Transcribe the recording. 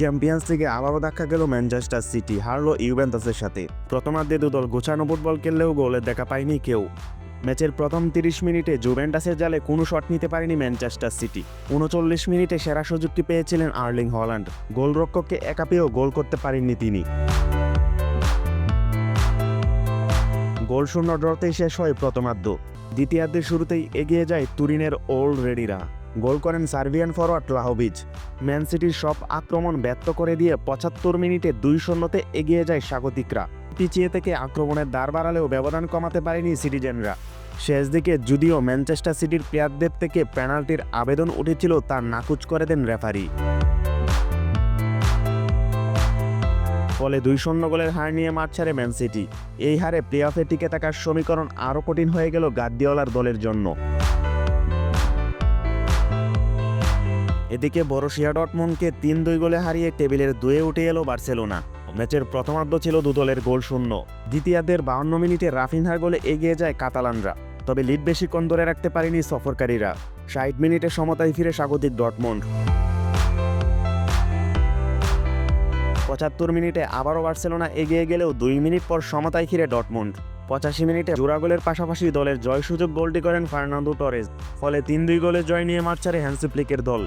Champions লিগে আবারও দেখা গেল ম্যানচেস্টার সিটি হারলো ইউভেন্টাসের সাথে। প্রথমার্ধে দুদল গোছানো ফুটবল খেললেও গোলের দেখা পায়নি কেউ। ম্যাচের প্রথম তিরিশ মিনিটে জুভেন্টাসের জালে কোনো শট নিতে পারেনি ম্যানচেস্টার সিটি উনচল্লিশ মিনিটে সেরা সুযোগটি পেয়েছিলেন আর্লিং হল্যান্ড গোলরক্ষককে একা পেয়েও গোল করতে পারেননি তিনি। গোল শূন্য ড্রতেই শেষ হয় প্রথমার্ধ। দ্বিতীয়ার্ধের শুরুতেই এগিয়ে যায় তুরিনের ওল্ড রেডিরা। গোল করেন সার্বিয়ান ফরওয়ার্ড লাহোভিচ। ম্যান সিটির সব আক্রমণ ব্যর্থ করে দিয়ে পঁচাত্তর মিনিটে দুই শূন্যতে এগিয়ে যায় স্বাগতিকরা। পিছিয়ে থেকে আক্রমণের দ্বার বাড়ালেও ব্যবধান কমাতে পারেনি সিটিজেনরা। শেষ দিকে যদিও ম্যানচেস্টার সিটির প্লেয়ারদের থেকে পেনাল্টির আবেদন উঠেছিল তা নাকুচ করে দেন রেফারি। ফলে দুই শূন্য গোলের হার নিয়ে মাঠ ছাড়ে ম্যান সিটি। এই হারে প্লে অফে টিকে থাকার সমীকরণ আরও কঠিন হয়ে গেল গাদ্দিওলার দলের জন্য। এদিকে বরসিয়া ডটমন্ডকে তিন দুই গোলে হারিয়ে টেবিলের দুয়ে উঠে এলো বার্সেলোনা। ম্যাচের প্রথমার্ধ ছিল দু দলের গোল শূন্য। দ্বিতীয়ার্ধের বাউন্ন মিনিটে রাফিনহার গোলে এগিয়ে যায় কাতালানরা। তবে লিড বেশি বেশিক্ষণ ধরে রাখতে পারেনি সফরকারীরা। ষাট মিনিটে সমতায় ফিরে স্বাগতিক ডটমন্ড। পঁচাত্তর মিনিটে আবারও বার্সেলোনা এগিয়ে গেলেও দুই মিনিট পর সমতায় ফিরে ডটমন্ড। পঁচাশি মিনিটে জোড়া গোলের পাশাপাশি দলের জয় সুযোগ গোলটি করেন ফার্নান্দো টরেজ ফলে তিন দুই গোলে জয় নিয়ে মাঠ ছাড়ে হ্যান্সিপ্লিকের দল।